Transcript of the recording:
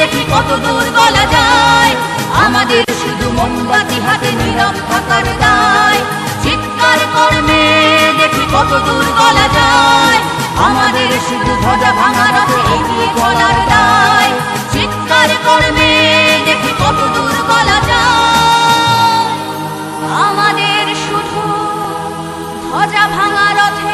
দেখি কত দূর বলা যায়। আমাদের শুধু মোমবাতি হাতে নীরব থাকার দায়। চিৎকার কর্মে দেখি কত দূর বলা যায়। আমাদের শুধু ধ্বজা ভাঙার এগিয়ে বলার দায়। চিৎকার কর্মে দেখি কত দূর বলা যায়। আমাদের শুধু ধ্বজা রথে